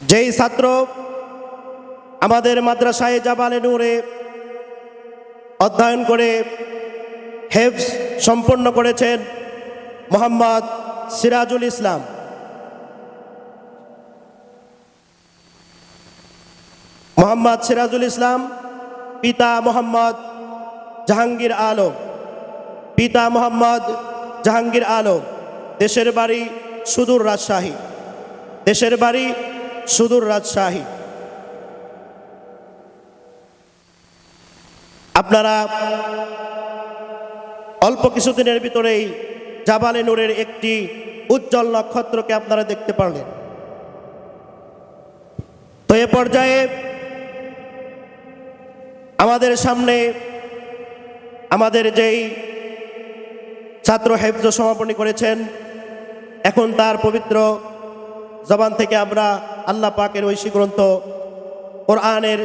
যেই ছাত্র আমাদের মাদ্রাসায় জাবালে নূরে অধ্যয়ন করে হেফস সম্পন্ন করেছেন মোহাম্মদ সিরাজুল ইসলাম। মোহাম্মদ সিরাজুল ইসলাম, পিতা মোহাম্মদ জাহাঙ্গীর আলম। পিতা মোহাম্মদ জাহাঙ্গীর আলম, দেশের বাড়ি সুদূর রাজশাহী। দেশের বাড়ি সুদূর রাজশাহী। আপনারা অল্প কিছুদিনের ভিতরেই জাবালে নূরের একটি উজ্জ্বল নক্ষত্রকে আপনারা দেখতে পারলেন। তো এ পর্যায়ে আমাদের সামনে আমাদের যেই ছাত্র হেফজ সমাপনী করেছেন, এখন তার পবিত্র জবান থেকে আমরা আল্লাহ পাকের ঐশী গ্রন্থ কোরআনের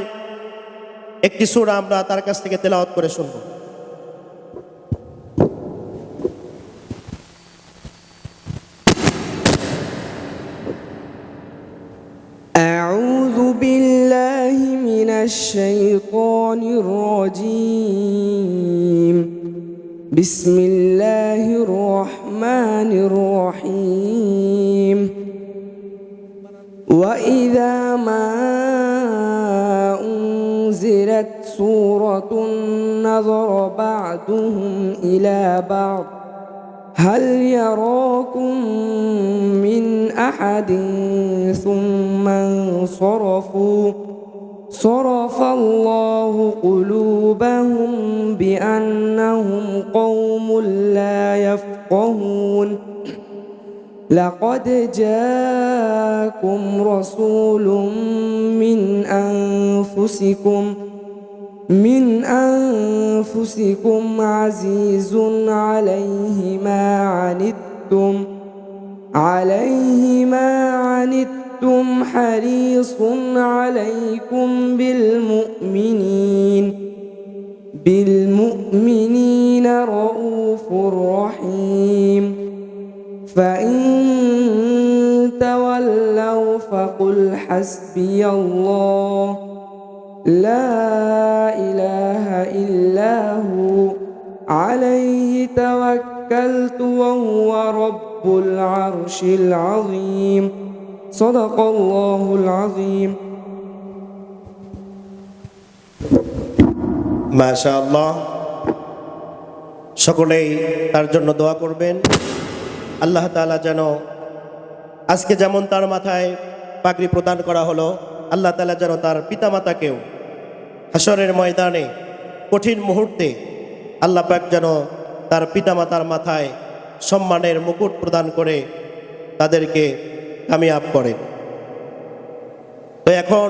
একটি সুর আমরা তার কাছ থেকে তেলাওয়াত করে শুনব أعوذ بالله من الشيطان الرجيم بسم الله الرحمن الرحيم وإذا ما أنزلت سورة نظر بعضهم إلى بعض هل يراكم من أحد؟ ثم انصرفوا صرف الله قلوبهم بأنهم قوم لا يفقهون. لقد جاءكم رسول من أنفسكم من أنفسكم عزيز عليه ما عنتم عليه ما عنتم حريص عليكم بالمؤمنين بالمؤمنين رؤوف رحيم. فإن تولوا فقل حسبي الله لا إله إلا هو عليه توكلت وهو رب العرش العظيم صدق الله العظيم মাশা আল্লাহ সকলেই তার জন্য দোয়া করবেন আল্লাহ তালা যেন আজকে যেমন তার মাথায় পাগড়ি প্রদান করা হলো, আল্লাহ তালা যেন তার পিতামাতাকেও হাসরের ময়দানে কঠিন মুহূর্তে আল্লাহ পাক যেন তার পিতামাতার মাথায় সম্মানের মুকুট প্রদান করে তাদেরকে কামিয়াব করেন। তো এখন